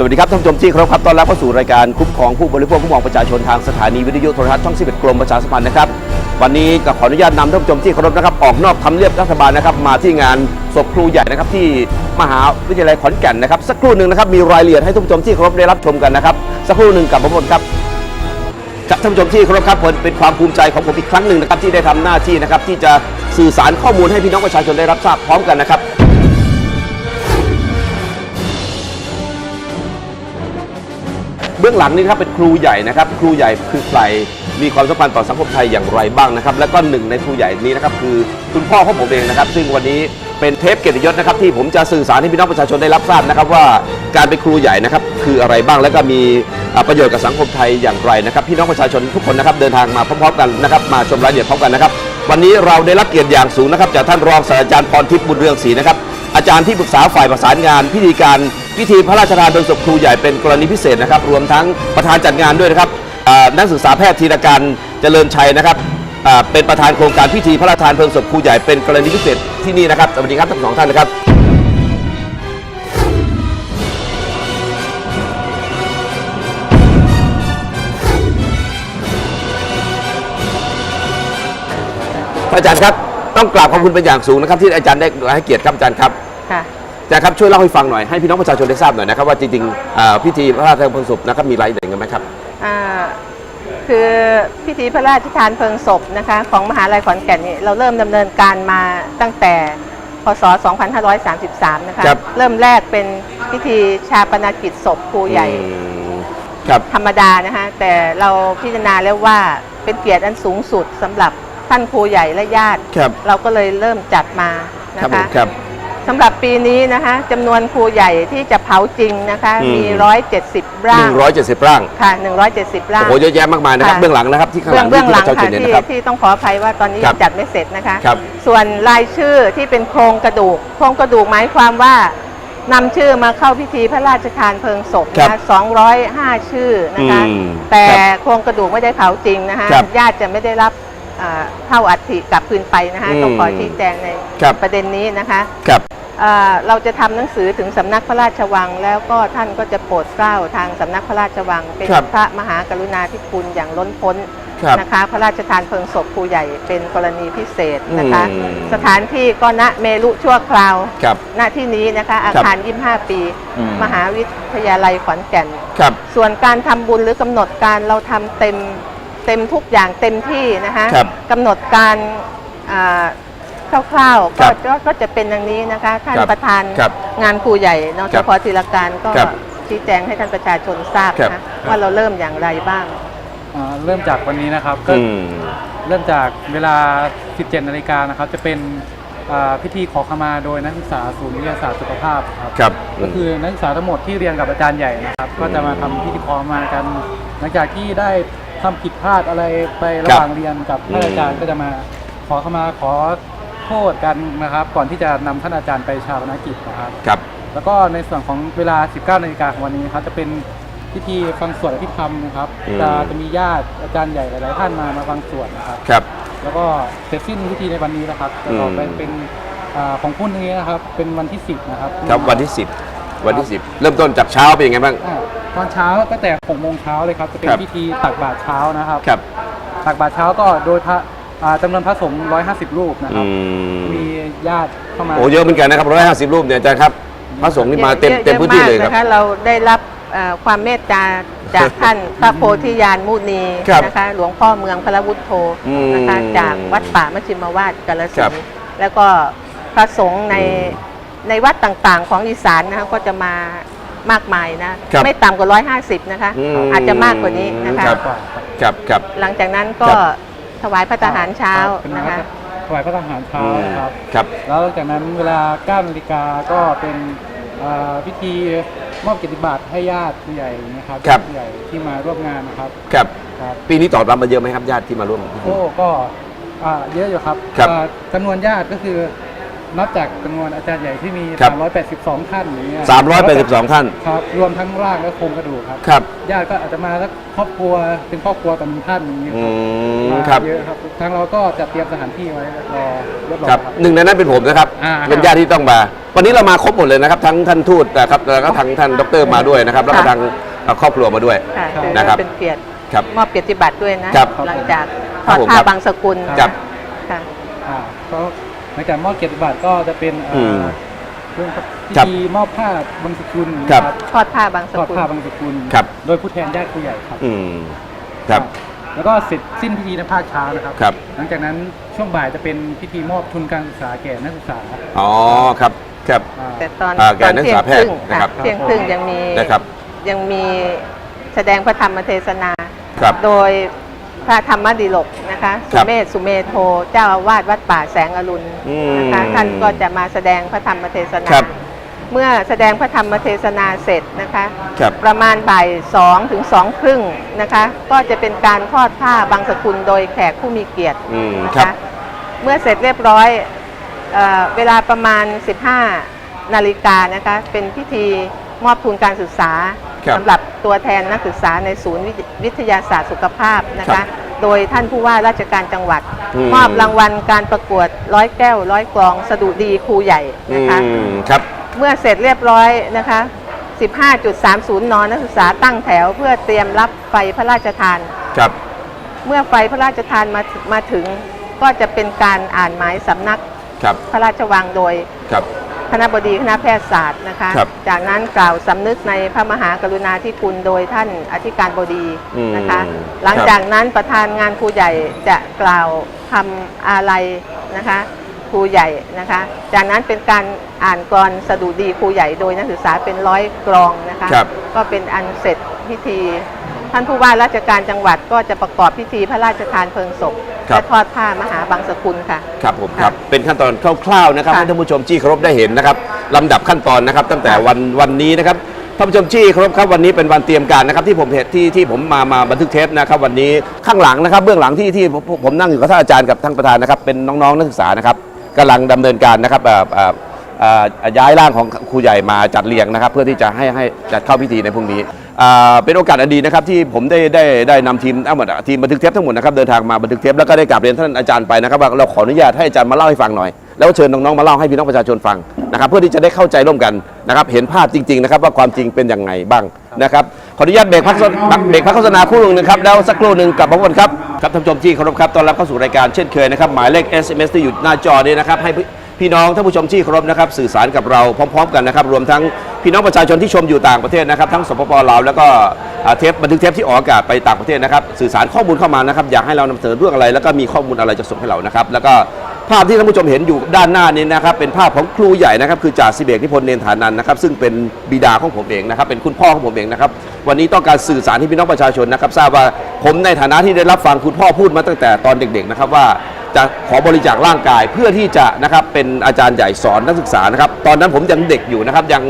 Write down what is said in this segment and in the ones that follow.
สวัสดีครับท่านผู้ชมที่เคารพครับต้อนรับเข้าสู่รายการคุ้มครองผู้บริโภคคุ้มครองประชาชนทางสถานีวิทยุโทรทัศน์ช่อง 11 กรมประชาสัมพันธ์นะครับวันนี้ก็ขออนุญาตนำท่านผู้ชมที่เคารพนะครับออกนอกทำเนียบรัฐบาลนะครับมาที่งานศพครูใหญ่นะครับที่มหาวิทยาลัยขอนแก่นนะครับสักครู่หนึ่งนะครับมีรายละเอียดให้ท่านผู้ชมที่เคารพได้รับชมกันนะครับสักครู่หนึ่งกับผมพลครับครับท่านผู้ชมที่เคารพครับผมเป็นความภูมิใจของผมอีกครั้งหนึ่งนะครับที่ได้ทำหน้าที่นะครับที่จะสื่อสารข้อมูลให้พี่น้องประชาชนได้รับทราบพร้อมกันนะครับ บื้องหลังนี่ครับเป็นครูใหญ่นะครับครูใหญ่คือใครมีความสัมพันธ์ต่อสังคมไทยอย่างไรบ้างนะครับ แล้วก็หนึ่งในครูใหญ่นี้นะครับคือคุณพ่อของผมเองนะครับ ซึ่งวันนี้เป็นเทปเกียรติยศนะครับที่ผมจะสื่อสารให้พี่น้องประชาชนได้รับทราบนะครับว่าการเป็นครูใหญ่นะครับคืออะไรบ้างแล้วก็มีประโยชน์กับสังคมไทยอย่างไรนะครับ พี่น้องประชาชนทุกคนนะครับเดินทางมาพร้อมๆกันนะครับมาชมรายละเอียดพร้อมกันนะครับวันนี้เราได้รับเกียรติอย่างสูงนะครับจากท่านรองศาสตราจารย์พรทิพย์บุญเรืองศรีนะครับอาจารย์ที่ปรึกษาฝ่ายประสานงานพิธีการ พิธีพระราชทานเพลิงศพครูใหญ่เป็นกรณีพิเศษนะครับ รวมทั้งประธานจัดงานด้วยนะครับนักศึกษาแพทย์ธีรการเจริญชัยนะครับเป็นประธานโครงการพิธีพระราชทานเพลิงศพครูใหญ่เป็นกรณีพิเศษที่นี่นะครับสวัสดีครับทั้งสองท่านนะครับอาจารย์ครับต้องกราบขอบคุณเป็นอย่างสูงนะครับ ที่อาจารย์ได้ให้เกียรติครับอาจารย์ครับค่ะ จารย์ครับช่วยเล่าให้ฟังหน่อยให้พี่น้องประชาชนได้ทราบหน่อยนะครับว่าจริงๆอ่าพิธีพระราชทานเพลิงศพนะครับมีรายละเอียดกันไหมครับ อ่าคือพิธีพระราชทานเพลิงศพนะคะของมหาลัยขอนแก่นนี่เราเริ่มดำเนินการมาตั้งแต่พศ 2533 นะคะ ครับ เริ่มแรกเป็นพิธีชาปนกิจศพครูใหญ่ อืมครับ ธรรมดานะคะแต่เราพิจารณาแล้วว่าเป็นเกียรติอันสูงสุดสำหรับท่านครูใหญ่และญาติ ครับเราก็เลยเริ่มจัดมาครันะบผคะมครับ สำหรับปีนี้นะคะจำนวนครูใหญ่ที่จะเผาจริงนะคะอืม มี 170 ร่าง170 ร่างค่ะ 170 ร่างโอ้โหเยอะแยะมากมายนะครับค่ะเบื้องหลังนะครับที่ข้างหเบื้ลัองงเบื้องหลังที่ประชาชนค่ะเห็นที่นะครับ ที่ต้องขออภัยว่าตอนนี้ครับยังจัดไม่เสร็จนะคะ ครับส่วนรายชื่อที่เป็นโครงกระดูก โครงกระดูกหมายความว่านำชื่อมาเข้าพิธีพระราชทานเพลิงศพครับนะคะ205 ชื่อนะคะ อืมแต่ครับโครงกระดูกไม่ได้เผาจริงนะคะครับญาติจะไม่ได้รับอ่าเท่าอัฐิกลับคืนไปนะคะอืมต้องขอชี้แจงในครับ ประเด็นนี้นะคะ ครับอ่า เราจะทำหนังสือถึงสำนักพระราชวัง แล้วก็ท่านก็จะโปรดเกล้าทางสำนักพระราชวัง เป็นครับพระมหากรุณาธิคุณอย่างล้นพ้นครับนะคะพระราชทานเพลิงศพครูใหญ่เป็นกรณีพิเศษนะคะอืมสถานที่ก็ณเมรุชั่วคราวครับณที่นี้นะคะอาคาร 25 ปีอืมมหาวิทยาลัยขอนแก่นครับส่วนการทำบุญหรือกำหนดการเราทำเต็มเต็มทุกอย่างเต็มที่นะคะครับกำหนดการอ่า คร่าวๆ ครัก็บก็ก็จะเป็นอย่างนี้นะคะ ท่านครับประธานครับงานครูใหญ่นครัชบพธีรการก็ครับชี้แจงให้ท่านประชาชนทราบครับ นะว่าเราเริ่มอย่างไรบ้าง อ่าเริ่มจากวันนี้นะครับก็อืม เริ่มจากเวลา 17 นาฬิกานะครับ จะเป็นอ่าพิธีขอขมาโดยนักศึกษาศูนย์วิทยาศาสตร์สุขภาพครับ ครับก็คือนักศึกษาทั้งหมดที่เรียนกับอาจารย์ใหญ่นะครับ ก็จะมาทำพิธีขอขมากัน หลังจากที่ได้ทำผิดพลาดอะไรไประหว่างเรียนกับท่านอาจารย์ก็จะมาขอขมาขอ โทษกันนะครับ ก่อนที่จะนำท่านอาจารย์ไปชาปนกิจนะครับ ครับแล้วก็ในส่วนของเวลา 19นาฬิกาของวันนี้นะครับจะเป็นพิธีฟังสวดอภิธรรมนะครับอืมจะจะมีญาติอาจารย์ใหญ่หลายๆท่านมามาฟังสวดนะครับ ครับ แล้วก็เสร็จสิ้นพิธีในวันนี้นะครับจะต่อไปอืม เป็นอ่าของพุ่นนี้นะครับ เป็นวันที่ 10 นะครับครับวันที่ 10 วันที่ 10 เริ่มต้นจากเช้าเป็นยังไงบ้าง อ่าตอนเช้าก็แต่6โมงเช้าเลยครับจะเป็นครับ พิธีตักบาตรเช้านะครับ ครับ ตักบาตรเช้าก็โดยพระ อ่าจำนวนพระสงฆ์150 รูปนะคอืรับมมีญาติเข้ามา โอ้เยอะเหมือนกันนะครับร้อยห้าสิบรูปเนี่ยอาจารย์ครับพระสงฆ์นี่มาเต็มยอะเต็มพื้นที่เลยอะคมารับกนะคะเราได้รับเอ่อความเมตตาจากท่าน พระโพธิญาณมุนีครับนะคะหลวงพ่อเมืองพระวุฒโธนะคะอืมจากวัดป่ามัชชิมวาดกาลคสิรันบธุ์แล้วก็พระสงฆ์ในอืมในวัดต่างๆ ของอีสานนะคะก็จะมามากมายนะครับไม่ต่ำกว่า 150 นะคะ อืมอาจจะมากกว่านี้นะคะครับครับครับ หลังจากนั้นก็ครับ ถวายพระทหารเช้าเป็นนะคะ ถวายพระทหารเช้านะครับ ครับ แล้วหลังจากนั้นเวลา9นาฬิกาก็เป็นเอ่อพิธีมอบเกียรติบัตรให้ญาติผู้ใหญ่นะครับครับญาติผู้ใหญ่ที่มาร่วมงานนะครับครับ ครับ ปีนี้ตอบรับมาเยอะไหมครับญาติที่มาร่วมพิธีโอ้ก็อ่าเยอะอยู่ครับครับ อ่าจำนวนญาติก็คือ นับจากจำนวนอาจารย์ใหญ่ที่มี ครับ382 ท่านอย่างเงี้ย382ท่าน ครับรวมทั้งร่างและโครงกระดูกครับ ครับ ญาติก็อาจจะมาสักครอบครัวเป็นครอบครัวต่อหนึ่งท่านอย่างนี้อืครับมมาครับ เยอะครับทางเราก็จะเตรียมสถานที่ไว้รอเรียบร้อยครับครับหนึ่งในนั้นเป็นผมนะครับ อ่าเป็นญาติที่ต้องมา วันนี้เรามาครบหมดเลยนะครับ ทั้งท่านทูตนะครับ แล้วก็ทางท่านดรมาด้วยนะครับ แล้วก็ค่ะทางครอบครัวมาด้วย ค่ะถือนะครับว่าเป็นเกียรติครับมอบเกียรติบัตรด้วยนะครับหลังจากทครัอบดผมผ้าครับบางสกุลครับ ค่ะ อ่าก็ ในการมอบเกียรติบัตรก็จะเป็นอ่าอืม เรื่องพิครับธีมอบผ้าบางสกุลครับทอดผ้าบางสทอดกุลผ้าบางสกุลครับ โดยผู้แทนญาติผู้ใหญ่ครับ อืม ครับ แล้วก็เสร็จสิ้นพิธีในภาคเช้านะครับ ครับ หลังจากนั้นช่วงบ่ายจะเป็นพิธีมอบทุนการศึกษาแก่นักศึกษาอ๋อ ครับ ครับ อ่า แต่ตอนอ่าตแก่อนนักศึเที่กยษางแพคทย์รึ่งนะครับค่ะเที่ยงครึ่งยังมีนะครับ ยังมีแสดงพระธรรมเทศนา ครับ โดย พระธรรมดิลกนะคะครัสุบเมธสุเมโทเจ้าอาวาสวัดป่าแสงอรุณอืมนะคะท่านก็จะมาแสดงพระธรรมเทศนา ครับเมื่อแสดงพระธรรมเทศนาเสร็จนะคะ ครับประมาณบ่ายสองถึงสองครึ่งนะคะ ก็จะเป็นการทอดผ้าบางสกุลโดยแขกผู้มีเกียรติอืมนะครัคะบ เมื่อเสร็จเรียบร้อยเออเวลาประมาณ 15 นาฬิกานะคะ เป็นพิธี มอบทุนการศึกษาครับสำหรับตัวแทนนักศึกษาในศูนย์วิทวิทยาศาสตร์สุขภาพนะครัคะ บโดยท่านผู้ว่าราชการจังหวัด อืม มอบรางวัลการประกวดร้อยแก้วร้อยกลองสดุดีครูใหญ่อืนะคะ มครับ เมื่อเสร็จเรียบร้อยนะคะ 15.30 น นักศึกษาตั้งแถว เพื่อเตรียมรับไฟพระราชทาน ครับ เมื่อไฟพระราชทานมาถึงมาถึง ก็จะเป็นการอ่านหมายสำนักครับ พระราชวังโดย ครับ คณะบดีคณะแพทยศาสตร์นะคะ ครับจากนั้นกล่าวสำนึกในพระมหากรุณาธิคุณโดยท่านอธิการบดีนะคะ อืมหลังจากนั้นประธานงานครูใหญ่จะกล่าวคำอาลัยนะคะครูใหญ่นะคะ จากนั้นเป็นการอ่านกรสดุดีครูใหญ่โดยนักศึกษาเป็นร้อยกรองนะคะ ครับ ก็เป็นอันเสร็จพิธี ท่านผู้ว่าราชการจังหวัดก็จะประกอบพิธีพระราชทานเพลิงศพครับ และทอดผ้ามหาบางสกุลค่ะ ครับผมค่ะครับเป็นขั้นตอนคร่าวๆนะครับค่ะให้ท่านผู้ชมที่เคารพได้เห็นนะครับลำดับขั้นตอนนะครับ ตั้งแต่ค่ะวันวันนี้นะครับท่านผู้ชมที่เคารพครับวันนี้เป็นวันเตรียมการนะครับที่ผมเห็นที่ที่ผมมามาบันทึกเทปนะครับวันนี้ข้างหลังนะครับเบื้องหลังที่ที่ผมผมนั่งอยู่กับท่านอาจารย์กับท่านประธานนะครับเป็นน้องๆนักศึกษานะครับกำลังดำเนินการนะครับเอ่อเอ่อเอ่อย้ายร่างของครูใหญ่มาจัดเรียงนะครับ เพื่อที่จะให้ให้จัดเข้าพิธีในพรุ่งนี้อ่า เป็นโอกาสอันดีนะครับที่ผมได้ได้ได้นำทีมทั้งหมดทีมบันทึกเทปทั้งหมดนะครับเดินทางมาบันทึกเทปแล้วก็ได้กราบเรียนท่านอาจารย์ไปนะครับว่าเราขออนุญาตให้อาจารย์มาเล่าให้ฟังหน่อย แล้วเชิญน้องๆมาเล่าให้พี่น้องประชาชนฟังนะครับเพื่อที่จะได้เข้าใจร่วมกันนะครับเห็นภาพจริงๆนะครับว่าความจริงเป็นอย่างไงบ้างนะครับขออนุญาตเบรกพักโฆษณาเบรกพักโฆษณาคู่หนึ่งนะครับแล้วสักครู่หนึ่งกลับมาพบกันครับครับท่านผู้ชมที่เคารพครับต้อนรับเข้าสู่รายการเช่นเคยนะครับหมายเลข SMS ที่อยู่หน้าจอนี้นะครับให้ พี่น้องท่านผู้ชมที่เคารพนะครับสื่อสารกับเราพร้อม ๆ กันนะครับรวมทั้งพี่น้องประชาชนที่ชมอยู่ต่างประเทศนะครับทั้งสปปลาวแล้วก็เทปบันทึกเทปที่ออกอากาศไปต่างประเทศนะครับสื่อสารข้อมูลเข้ามานะครับอยากให้เรานำเสนอเรื่องอะไร แล้วก็มีข้อมูลอะไรจะส่งให้เรานะครับแล้วก็ภาพที่ท่านผู้ชมเห็นอยู่ด้านหน้านี้นะครับเป็นภาพของครูใหญ่นะครับคือจ่าสิเอกนิพนธ์เนนฐานันนะครับซึ่งเป็นบิดาของผมเองนะครับเป็นคุณพ่อของผมเองนะครับวันนี้ต้องการสื่อสารให้พี่น้องประชาชนนะครับทราบว่าผมในฐานะที่ได้รับฟังคุณพ่อพูดมาตั้งแต่ตอนเด็กๆนะครับว่า จะขอบริจาคร่างกายเพื่อที่จะนะครับเป็นอาจารย์ใหญ่สอนนักศึกษานะครับ ตอนนั้นผมยังเด็กอยู่นะครับยัง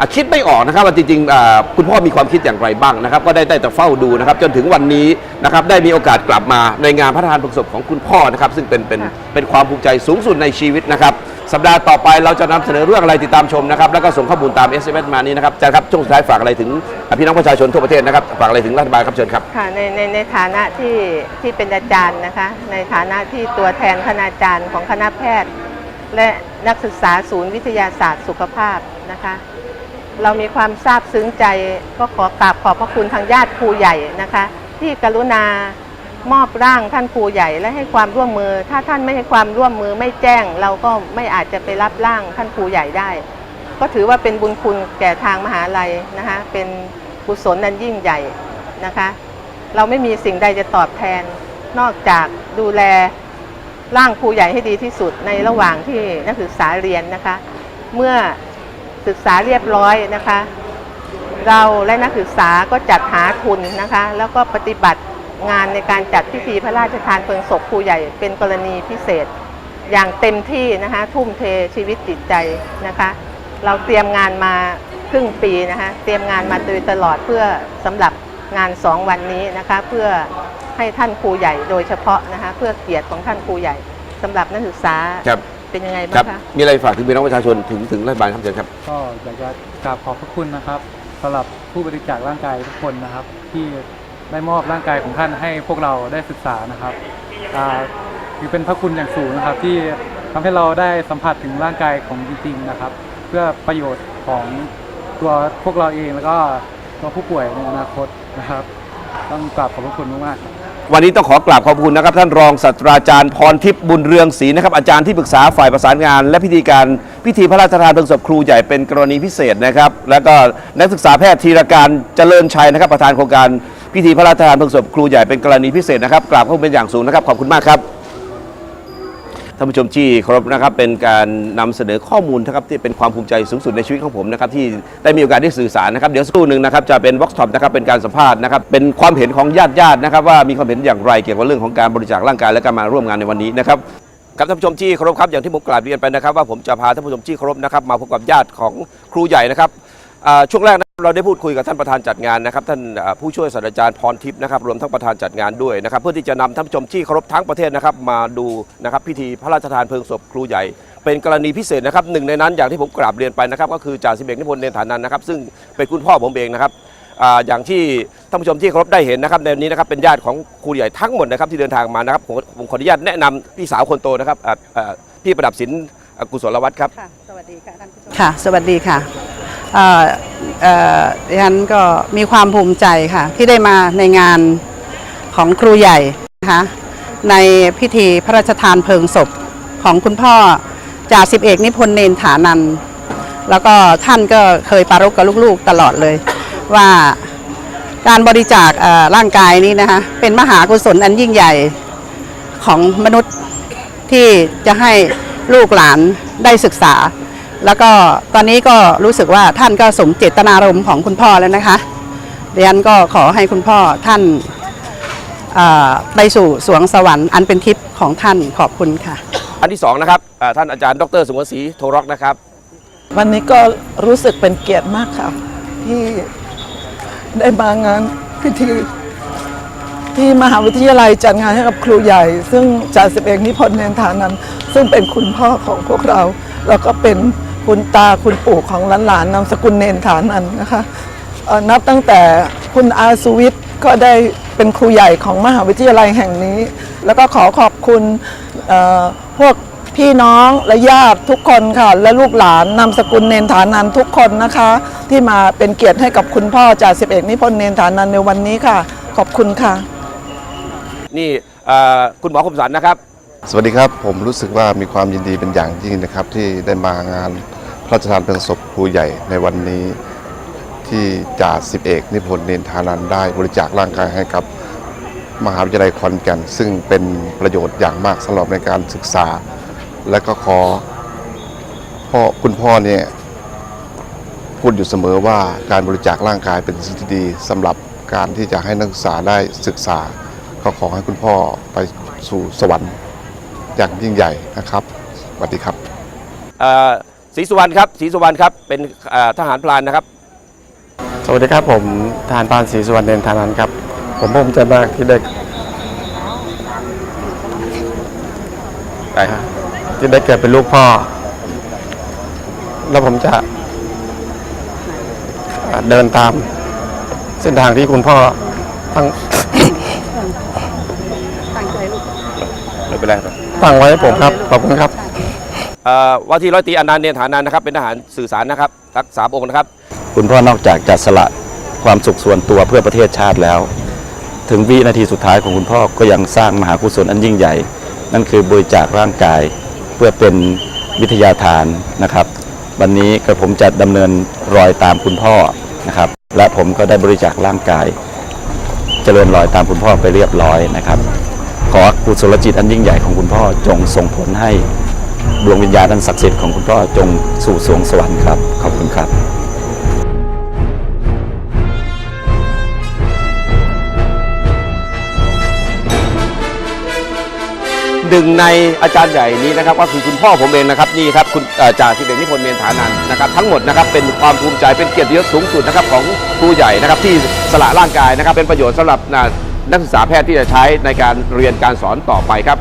อะคิดไม่ออกนะครับว่าจริงๆอ่าคุณพ่อมีความคิดอย่างไรบ้างนะครับ ก็ได้ได้แต่เฝ้าดูนะครับ จนถึงวันนี้นะครับได้มีโอกาสกลับมาในงานพระราชทานเพลิงศพของคุณพ่อนะครับ ซึ่งเป็นเป็นเป็นความภูมิใจสูงสุดในชีวิตนะครับ สัปดาห์ต่อไปเราจะนำเสนอเรื่องอะไรติดตามชมนะครับแล้วก็ส่งข้อมูลตาม SMS มานี้นะครับอาจารย์ครับช่วงสุดท้ายฝากอะไรถึงพี่น้องประชาชนทั่วประเทศนะครับฝากอะไรถึงรัฐบาลครับเชิญครับค่ะในในในฐานะที่ที่เป็นอาจารย์นะคะ ในฐานะที่ตัวแทนคณาจารย์ของคณะแพทย์ และนักศึกษาศูนย์วิทยาศาสตร์สุขภาพนะคะ เรามีความซาบซึ้งใจก็ขอกราบขอบพระคุณทางญาติครูใหญ่นะคะ ที่กรุณา มอบร่างท่านครูใหญ่และให้ความร่วมมือ ถ้าท่านไม่ให้ความร่วมมือไม่แจ้ง เราก็ไม่อาจจะไปรับร่างท่านครูใหญ่ได้ ก็ถือว่าเป็นบุญคุณแก่ทางมหาลัยนะคะเป็นกุศลนันยิ่งใหญ่นะคะ เราไม่มีสิ่งใดจะตอบแทน นอกจากดูแลร่างครูใหญ่ให้ดีที่สุดในระหว่างที่นักศึกษาเรียนนะคะ เมื่อศึกษาเรียบร้อยนะคะ เราและนักศึกษาก็จัดหาทุนนะคะ แล้วก็ปฏิบัติ งานในการจัดพิธีพระราชทานเพลิงศพครูใหญ่เป็นกรณีพิเศษ อย่างเต็มที่นะคะทุ่มเทชีวิตจิตใจนะคะ เราเตรียมงานมาครึ่งปีนะคะเตรียมงานมาโดยตลอดเพื่อสำหรับงานสองวันนี้นะคะเพื่อให้ท่านครูใหญ่โดยเฉพาะนะคะเพื่อเกียรติของท่านครูใหญ่สำหรับนักศึกษาครับเป็นยังไงครับ้าบงคะมีอะไรฝากถึงพี่น้องประชาชนถึงถึงรัฐบาลครับเชิญครับก็อยากจะกราบขอบพระคุณนะครับสำหรับผู้บริจาคร่างกายทุกคนนะครับ ที่ ได้มอบร่างกายของท่านให้พวกเราได้ศึกษานะครับถือเป็นพระคุณอย่างสูงนะครับ ที่ทำให้เราได้สัมผัสถึงร่างกายของจริงๆนะครับ เพื่อประโยชน์ของตัวพวกเราเองแล้วก็ตัวผู้ป่วยในอนาคตนะครับ ต้องกราบขอบพระคุณมากๆวันนี้ต้องขอกราบขอบคุณนะครับ ท่านรองศาสตราจารย์พรทิพย์บุญเรืองศรีนะครับอาจารย์ที่ปรึกษาฝ่ายประสานงาน และพิธีการพิธีพระราชทานเพลิงศพครูใหญ่เป็นกรณีพิเศษนะครับ แล้วก็นักศึกษาแพทย์ธีรการเจริญชัยนะครับประธานโครงการ พิธีพระราชทานเพลิงศพครูใหญ่เป็นกรณีพิเศษนะครับกราบขอบคุณเป็นอย่างสูงนะครับขอบคุณมากครับท่านผู้ชมที่เคารพนะครับเป็นการนำเสนอข้อมูลนะครับที่เป็นความภูมิใจสูงสุดในชีวิตของผมนะครับที่ได้มีโอกาสได้สื่อสารนะครับเดี๋ยวสักครู่หนึ่งนะครับจะเป็นวอล์กท็อปนะครับเป็นการสัมภาษณ์นะครับเป็นความเห็นของญาติญาติๆนะครับว่ามีความเห็นอย่างไรเกี่ยวกับเรื่องของการบริจาคร่างกายและการมาร่วมงานในวันนี้นะครับครับท่านผู้ชมที่เคารพครับอย่างที่ผมกราบเรียนไปนะครับว่าผมจะพาท่านผู้ชมที่เคารพนะครับมาพบกับญาติของครูใหญ่นะครับ ช่วงแรกนะครับเราได้พูดคุยกับท่านประธานจัดงานนะครับท่านอ่าผู้ช่วยศาสตราจารย์พรทิพย์นะครับรวมทั้งประธานจัดงานด้วยนะครับเพื่อที่จะนำท่านผู้ชมที่เคารพทั้งประเทศนะครับมาดูนะครับพิธีพระราชทานเพลิงศพครูใหญ่ เป็นกรณีพิเศษนะครับหนึ่งในนั้นอย่างที่ผมกราบเรียนไปนะครับก็คือจ่าสิบเอกนิพนธ์เนรฐานันท์นะครับซึ่งเป็นคุณพ่อผมเองนะครับอ่าอย่างที่ท่านผู้ชมที่เคารพได้เห็นนะครับในวันนี้นะครับเป็นญาติของครูใหญ่ทั้งหมดนะครับที่เดินทางมานะครับผมผมขออนุญาตแนะนำพี่สาวคนโตนะครับอ่าอ่าพี่ประดับสินอ่ากุศลวัฒน์ครับค่ะสวัสดีค่ะท่านผู้ชมค่ะ สวัสดีค่ะเอ่อเอ่อ ดิฉันก็มีความภูมิใจค่ะ ที่ได้มาในงานของครูใหญ่นะคะในพิธีพระราชทานเพลิงศพของคุณพ่อจ่าสิบเอกนิพนธ์เนนฐานันแล้วก็ท่านก็เคยปรารภกับลูกๆตลอดเลย ว่าการบริจาคเอ่อร่างกายนี้นะคะเป็นมหากุศลอันยิ่งใหญ่ของมนุษย์ที่จะให้ลูกหลานได้ศึกษา แล้วก็ตอนนี้ก็รู้สึกว่าท่านก็สมเจตนารมณ์ของคุณพ่อแล้วนะคะเรียนก็ขอให้คุณพ่อท่านเอ่อไปสู่สวงสวรรค์อันเป็นทิพย์ของท่านขอบคุณค่ะ อันที่สองนะครับอ่าท่านอาจารย์ดรสงวนศรีโทรอกนะครับ วันนี้ก็รู้สึกเป็นเกียรติมากค่ะ ที่ได้มางานพิธีที่มหาวิทยาลัยจัดงานให้กับครูใหญ่ ซึ่งจ่าสิบเอกนิพนธ์เนนทานันท์ซึ่งเป็นคุณพ่อของพวกเรา แล้วก็เป็น คุณตาคุณปู่ของหลานๆนามสกุลเนนทานันท์นะคะเอ่อนับตั้งแต่คุณอาสุวิทย์ก็ได้เป็นครูใหญ่ของมหาวิทยาลัยแห่งนี้ แล้วก็ขอขอบคุณเอ่อพวกพี่น้องและญาติทุกคนค่ะ และลูกหลานนามสกุลเนนฐานันทุกคนนะคะ ที่มาเป็นเกียรติให้กับคุณพ่อจ่าสิบเอกนิพนธ์เนนฐานันในวันนี้ค่ะ ขอบคุณค่ะ นี่เอ่อคุณหมอคมสันนะครับ สวัสดีครับผมรู้สึกว่ามีความยินดีเป็นอย่างยิ่งนะครับ ที่ได้มางาน พระราชทานเพลิงศพครูใหญ่ในวันนี้ที่จ่าสิบเอกนิพนธ์เนนทานันได้บริจาคร่างกายให้กับมหาวิทยาลัยขอนแก่น ซึ่งเป็นประโยชน์อย่างมากสำหรับในการศึกษา และก็ขอพ่อคุณพ่อเนี่ยพูดอยู่เสมอว่าการบริจาคร่างกายเป็นสิ่งที่ดีสำหรับการที่จะให้นักศึกษาได้ศึกษา ก็ขอให้คุณพ่อไปสู่สวรรค์อย่างยิ่งใหญ่นะครับสวัสดีครับ ศรีสุวรรณครับศรีสุวรรณครับเป็นเอ่อทหารพลานนะครับ สวัสดีครับผมทหารพรานศรีสุวรรณเดนทานันท์ครับ ผมภูมิใจมากที่ได้ไปฮะที่ได้เกิดเป็นลูกพ่อ แล้วผมจะเอ่อเดินตามเส้นทางที่คุณพ่อตั้งไม่เป็นไรครับตั้งไว้ให้ผมครับ ขอบคุณครับเอ่อ ว่าที่ร้อยตีอนันต์เนียฐานันนะครับเป็นทหารสื่อสารนะครับทักสามองค์นะครับ คุณพ่อนอกจากจะสละความสุขส่วนตัวเพื่อประเทศชาติแล้ว ถึงวินาทีสุดท้ายของคุณพ่อก็ยังสร้างมหากุศลอันยิ่งใหญ่ นั่นคือบริจาคร่างกายเพื่อเป็นวิทยาทานนะครับ วันนี้กระผมจะดำเนินรอยตามคุณพ่อนะครับ และผมก็ได้บริจาคร่างกาย เจริญรอยตามคุณพ่อไปเรียบร้อยนะครับ ขอกุศลจิตอันยิ่งใหญ่ของคุณพ่อจงส่งผลให้ ดวงวิญญาณอันศักดิ์สิทธิ์ของคุณพ่อจงสู่สวงสวรรค์ครับ ขอบคุณครับหนึ่งในอาจารย์ใหญ่นี้นะครับก็คือคุณพ่อผมเองนะครับนี่ครับคุณเอ่อจ่าสิบเอกนิพนธ์เนียนฐานันนะครับทั้งหมดนะครับเป็นความภูมิใจเป็นเกียรติยศสูงสุดนะครับของครูใหญ่นะครับที่สละร่างกายนะครับเป็นประโยชน์สำหรับนักศึกษาแพทย์ที่จะใช้ในการเรียนการสอนต่อไปครับ